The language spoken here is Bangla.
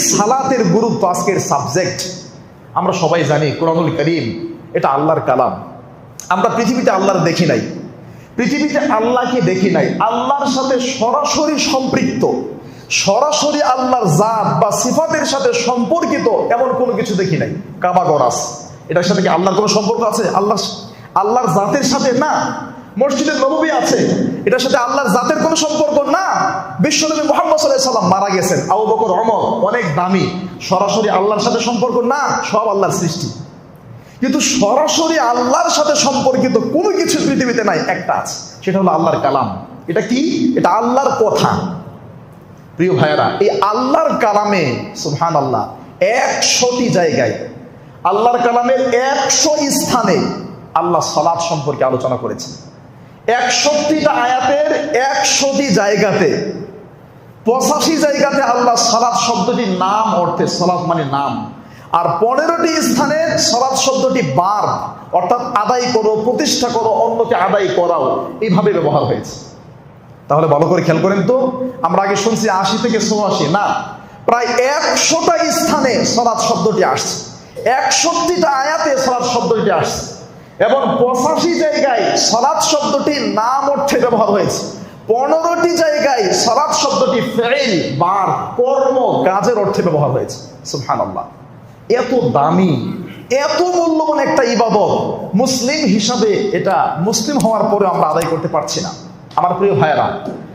সালাতের গুরুত্ব আজকের সাবজেক্ট আমরা সবাই জানি কোরআনুল করিম, এটা আল্লাহর কালাম। আমরা পৃথিবীতে আল্লাহর দেখি নাই। পৃথিবীতে আল্লাহকে দেখি নাই। আল্লাহর সাথে সরাসরি সম্পৃক্ত। সরাসরি আল্লাহর জাত বা সিফাতের সাথে সম্পর্কিত এমন কোনো কিছু দেখি নাই। কাবা গরাস। এটার সাথে কি আল্লাহর কোনো সম্পর্ক আছে? আল্লাহ আল্লাহর জাতের সাথে না। মসজিদের নবী আছে। এটার সাথে আল্লাহর জাতের কোনো সম্পর্ক না। বিশ্বনবী মোহাম্মদ সাল্লাহ সাল্লাম মারা গেছেন। আবু বকর অমর অনেক দামি। সরাসরি আল্লাহর সাথে সম্পর্ক না, সব আল্লাহর সৃষ্টি। কিন্তু সরাসরি আল্লাহর সাথে সম্পর্কিত কোনো কিছু পৃথিবীতে নাই, একটা আছে। সেটা হলো আল্লাহর কালাম। এটা কি? এটা আল্লাহর কথা। প্রিয় ভাইয়েরা, এই আল্লাহর কালামে সুহান আল্লাহ একশোটি জায়গায়, আল্লাহর কালামের একশো স্থানে আল্লাহ সলাদ সম্পর্কে আলোচনা করেছেন। একষট্টিটা আয়াতের একশোটি জায়গাতে পঁচাশি জায়গাতে আল্লাহ সলাদ শব্দটি নাম অর্থে সলাদ মানে নাম। আর পনেরোটি স্থানে সলাদ শব্দটি বার অর্থাৎ আদায় করো, প্রতিষ্ঠা করো, অন্যকে আদায় করাও, এইভাবে ব্যবহার হয়েছে। তাহলে ভালো করে খেয়াল করেন তো, আমরা আগে শুনছি আশি থেকে চৌরাশি, না? প্রায় একশোটা স্থানে সলাদ শব্দটি আসছে। একষট্টিটা আয়াতে সলাদ শব্দটি আসছে। এবং পঁচাশি জায়গায় সলাদ শব্দটি নাম অর্থে ব্যবহার হয়েছে। পনেরোটি জায়গায় সলাদ শব্দটি ফেল বার, কর্ম, কাজের অর্থে ব্যবহার হয়েছে। সুহান এত দামি, এত মূল্যবান একটা ইবাদত, মুসলিম হিসাবে এটা মুসলিম হওয়ার পরে আমরা আদায় করতে পারছি না। আমার প্রিয় ভাইয়েরা